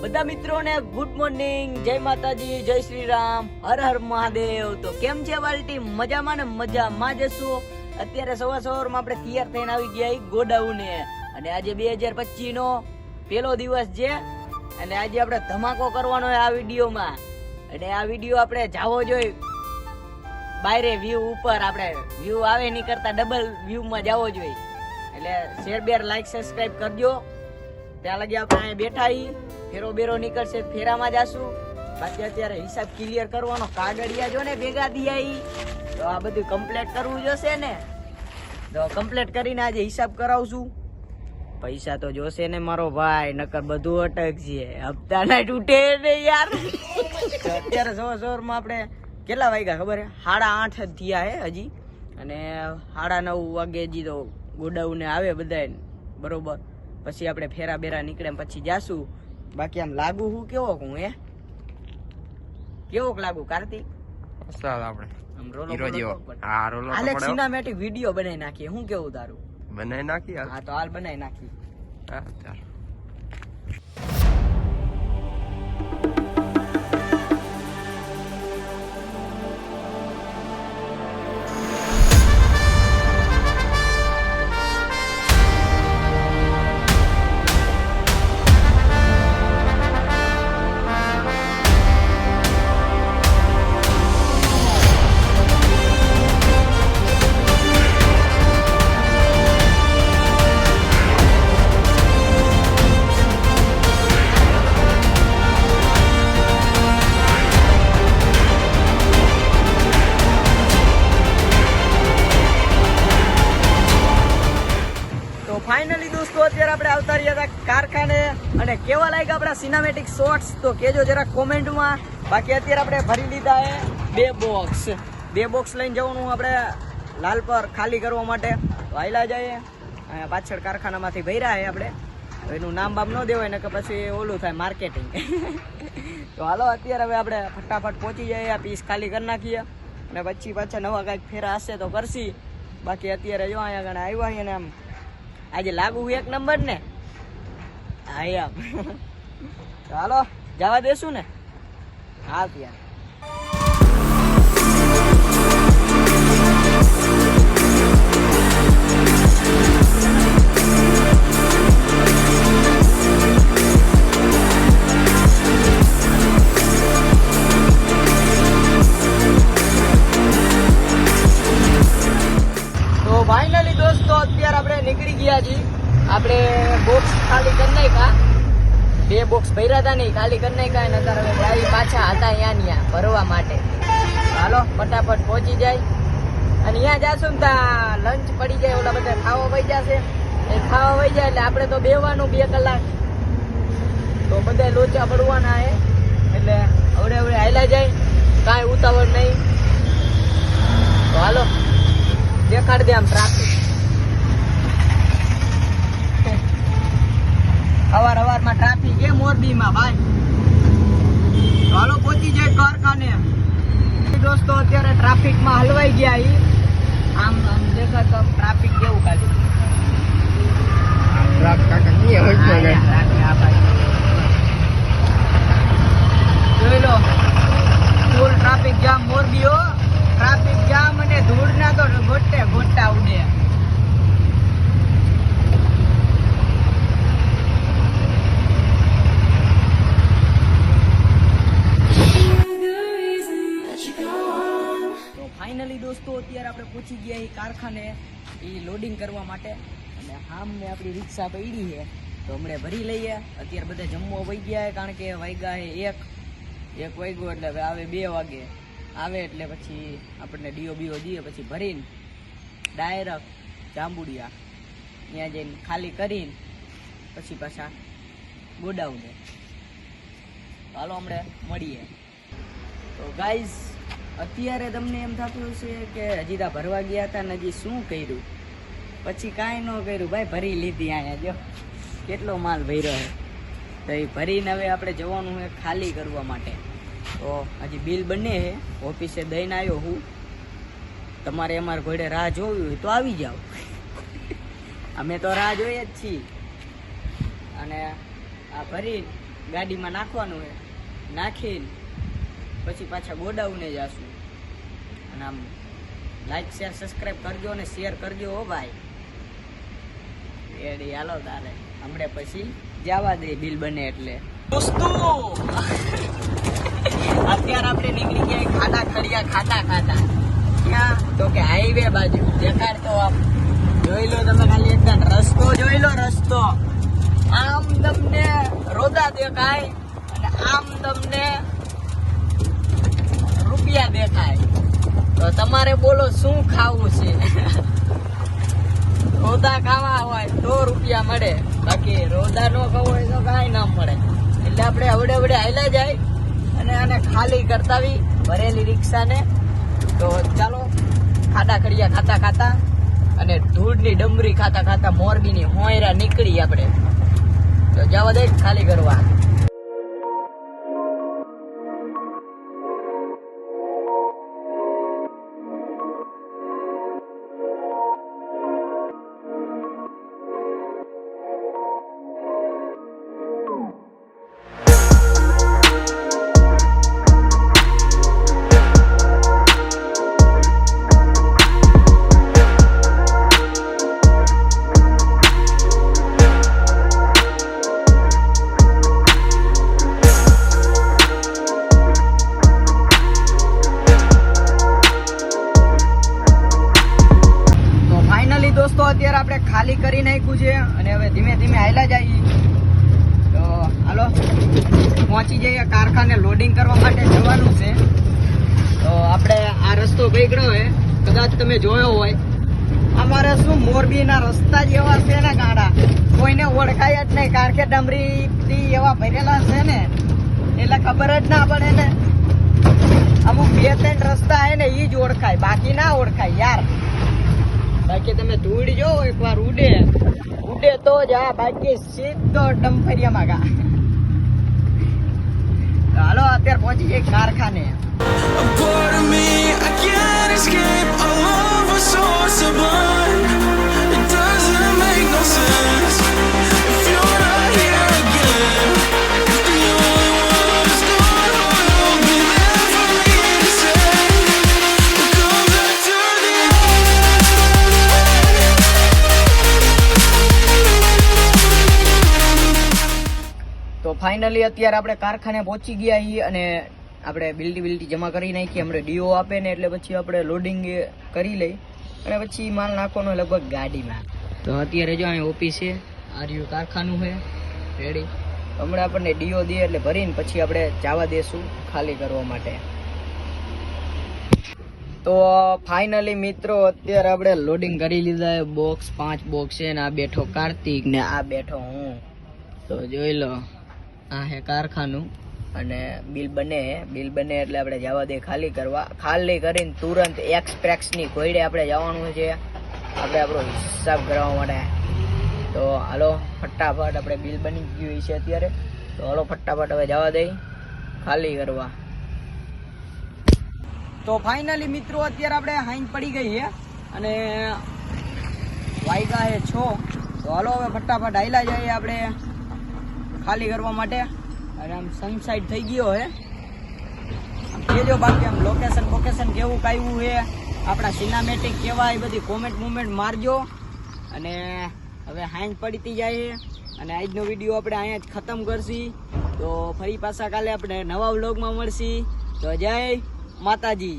બધા મિત્રોને good morning જય માતાજી, જય શ્રી રામ હર હર મહાદેવ. તો કેમ છે વાલટી? મજામાં ને મજામાં જશું અત્યારે સવાર સવારમાં આપણે તૈયાર થઈને આવી ગયા ગોડાઉને. અને આજે બે હજાર પચીસ નો પેલો દિવસ છે. અને આજે આપણે ધમાકો કરવાનો આ વિડીયોમાં. અને આ વીડિયો આપણે જાવો જોઈએ બાયરે વ્યૂ ઉપર આપણે વ્યૂ આવે નહીં કરતા ડબલ વ્યૂમાં જાવો જોઈએ એટલે શેર બેર લાઈક સબસ્ક્રાઈબ કરજો. ત્યાં લગી આપણે બેઠા ફેરો બેરો નીકળશે, ફેરામાં જાશું. બાકી અત્યારે હિસાબ ક્લિયર કરવાનો, કાગળિયા જો ને ભેગા દિયા ઈ. તો આ બધું કમ્પ્લીટ કરવું જોશે ને? તો કમ્પ્લીટ કરીને આજે હિસાબ કરાવશું. પૈસા તો જોશે ને મારો ભાઈ, નકર બધું અટકશે હપ્તા ના તૂટે ને યાર. અત્યારે જોર જોરમાં આપણે કેટલા વાગ્યા ખબર સાડા આઠ જ થયા હે હજી. અને સાડા નવ વાગે હજી તો ગોડાઉને આવે બધાય બરોબર. પછી આપણે ફેરા બેરા નીકળે પછી જાશું. બાકી આમ લાગુ હું કેવો હું હે? કેવોક લાગુ કાર્તિક? સાલ આપણે. આમ રોલો જેવો. પડો પડો. હા રોલો હાલે સિનેમેટિક વીડિયો બનાવી નાખીએ. હું કેવું તારું? બનાવી નાખી હા તો હાલ બનાવી નાખી હા ચાલ. અને કેવા લાગ્યા આપણા સિનેમેટિક શોર્ટ્સ તો કેજો જરા કોમેન્ટમાં. બાકી અત્યારે આપણે ભરી લીધા એ બે બોક્સ બે બોક્સ લઈને જવાનું આપણે લાલ પર ખાલી કરવા માટે. તો આયલા જઈએ. પાછળ કારખાનામાંથી ભર્યા છે આપણે. એનું નામ બામ ન દેવાય ને કે પછી ઓલું થાય માર્કેટિંગ તો હાલો, અત્યારે હવે આપણે ફટાફટ પહોંચી જઈએ, આ પીસ ખાલી કરી નાખીએ. અને પછી પાછા નવા કાંઈક ફેરા હશે તો કરશી. બાકી અત્યારે જો અહીંયા આગળ આવ્યા અને આમ. આજે લાગુ એક નંબર ને. હા એમ ચાલો જવા દેશું ને? હા ત્યાં. બે બોક્સ ભર્યા હતા નહીં, ખાલી કરી નાખ્યા અને અત્યારે હવે જાય પાછા હતા અહીંયા ને ત્યાં ભરવા માટે. હાલો, ફટાફટ પહોંચી જાય. અને અહીંયા જાશું ને ત્યાં લંચ પડી જાય, ઓલા બધા ખાવા વહી જશે. એ ખાવા વહી જાય એટલે આપણે તો બેવાનું બે કલાક. તો બધા લોચા પડવાના હે. એટલે અવડે અવડે હાલા જાય. કાંઈ ઉતાવળ નહીં. તો હાલો, દેખાડ દે આમ ટ્રાફિક અવાર અવારમાં ટ્રાફિક એ મોરબીમાં ભાઈ ચાલો પહોંચી જાય કારખાને દોસ્તો અત્યારે ટ્રાફિકમાં હલવાઈ ગયા ઈ આમ આમ દેખાતો ટ્રાફિક કેવું ખાલી રાત કાકા નહીં હોય હા, તો યાર, ટ્રાફિક આ બાજુ. જોઈ લો full traffic jam મોરબીઓ traffic jam અને ધૂળના તો ગોટે ગોટા ઉડે તો ફાઇનલી દોસ્તો અત્યારે આપણે પહોંચી ગયા એ કારખાને એ લોડિંગ કરવા માટે. અને હામને આપણી રિક્ષા પડી છે. તો હમણાં ભરી લઈએ. અત્યારે બધા જમવા વહી ગયા કારણ કે વાગ્યા એક. એક વાગ્યો એટલે આવે બે વાગે. આવે એટલે પછી આપણને ડીઓ બીઓ દઈએ પછી ભરીને ડાયરેક્ટ જાંબુડિયા ત્યાં જઈને ખાલી કરીને પછી પાછા ગોડાઉને. હાલો હમણાં મળીએ. તો ગાઈઝ અત્યારે તમને એમ થતું હશે કે હજી તા ભરવા ગયા હતા ને હજી શું કર્યું? પછી કાંઈ ન કર્યું. ભાઈ, ભરી લીધી અહીંયા, જો. કેટલો માલ ભર્યો છે તો એ ભરીને હવે આપણે જવાનું છે ખાલી કરવા માટે. તો હજી બિલ બને છે ઓફિસે દઈને આવ્યો હું. તમારે અમારા ઘોડે રાહ જોવી હોય તો આવી જાઓ. અમે તો રાહ જોઈએ જ છીએ. અને આ ભરી ગાડીમાં નાખવાનું છે નાખીને પછી પાછા ગોડાઉને જાશું. અને આમ લાઈક શેર સબસ્ક્રાઇબ કરજો અને શેર કરજો હો ભાઈ. એડી હાલો તારે. હમણે પછી જવા દે બિલ બને એટલે. દોસ્તો! અત્યારે આપણે નીકળી ગયા ખાતા ખડિયા ખાતા ખાતા ક્યાં? તો કે હાઈવે બાજુ. દેખાડ તો આમ. જોઈ લો તમે ખાલી એકદમ રસ્તો જોઈ લો રસ્તો. આમ તમને રોદા દેખાય અને આમ તમને રૂપિયા દેખાય. તો તમારે બોલો શું ખાવું છે? રોદા ખાવા હોય તો રૂપિયા મળે. બાકી રોદા નો ખાવું હોય તો કાંઈ ના મળે. એટલે આપણે હવડે અવડે હાલ્યા જાય અને આને ખાલી કરતાવી ભરેલી રિક્ષાને. તો ચાલો, ખાડા ખડિયા ખાતા ખાતા અને ધૂળની ડમરી ખાતા ખાતા મોરબીની હોયરા નીકળી આપણે. તો જવા દે, ખાલી કરવા. રસ્તો પકડ્યો હે, કદાચ તમે જોયો હોય. અમારે શું મોરબીના રસ્તા જ એવા છે ને ગાડા? કોઈને ઓળખાય જ નહીં, કારણ કે ડમરીથી એવા ભરેલા છે ને, એટલે ખબર જ ના પડે ને. અમુક બે ત્રણ રસ્તા હે ને એ જ ઓળખાય, બાકી ના ઓળખાય, યાર. બાકી તમે ધૂળ જો એકવાર ઉડે. ઉડે તો જ આ બાકી સીધો ડમ્ફરિયામાં ગા. હાલો અત્યારે પહોંચી જઈએ કારખાને part of me I can't escape. Our love so sublime. Finally અત્યારે આપણે કારખાને પહોંચી ગયા છીએ અને આપણે બિલ્ડી બિલ્ડી જમા કરી નાખીએ હમણાં ડીઓ આપે ને એટલે પછી આપણે લોડિંગ કરી લઈ અને પછી માલ નાખવાનો લગભગ ગાડીમાં. તો અત્યારે જો અહીં ઓફિસ છે, આર્યુ કારખાનું છે રેડી હમણાં આપણને ડીઓ દે એટલે ભરીને પછી આપણે જવા દેશું ખાલી કરવા માટે. તો ફાઇનલી મિત્રો અત્યારે આપણે લોડિંગ કરી લીધા બોક્સ પાંચ બોક્સ છે ને આ બેઠો કાર્તિક ને આ બેઠો હું. તો જોઈ લો. આ હે કારખાનું અને બિલ બને બિલ બને એટલે આપણે જવા દે ખાલી કરવા. ખાલી કરીને તુરંત એક્સપ્રેક્સની કોયડે આપણે જવાનું છે. આપણે આપણો હિસાબ કરાવવા માટે. તો હાલો, ફટાફટ આપણે બિલ બની ગયું છે અત્યારે. તો હાલો, ફટાફટ હવે જવા દઈ ખાલી કરવા. તો ફાઇનલી મિત્રો, અત્યારે આપણે હાઈન પડી ગઈ છે અને વાયગા છે છો. તો હાલો, હવે ફટાફટ હાઈલા જઈએ આપણે. ખાલી કરવા માટે. અને આમ સનસાઇડ થઈ ગયો હે. કહેજો બાકી આમ લોકેશન લોકેશન કેવું કાયું છે આપણા સિનેમેટિક કેવા એ બધી કોમેન્ટ મુમેન્ટ મારજો. અને હવે હાંજ પડતી જાય અને આજનો વીડિયો આપણે અહીંયા જ ખતમ કરશી. તો ફરી પાછા કાલે આપણે નવા વ્લોગમાં મળશી. તો જય માતાજી.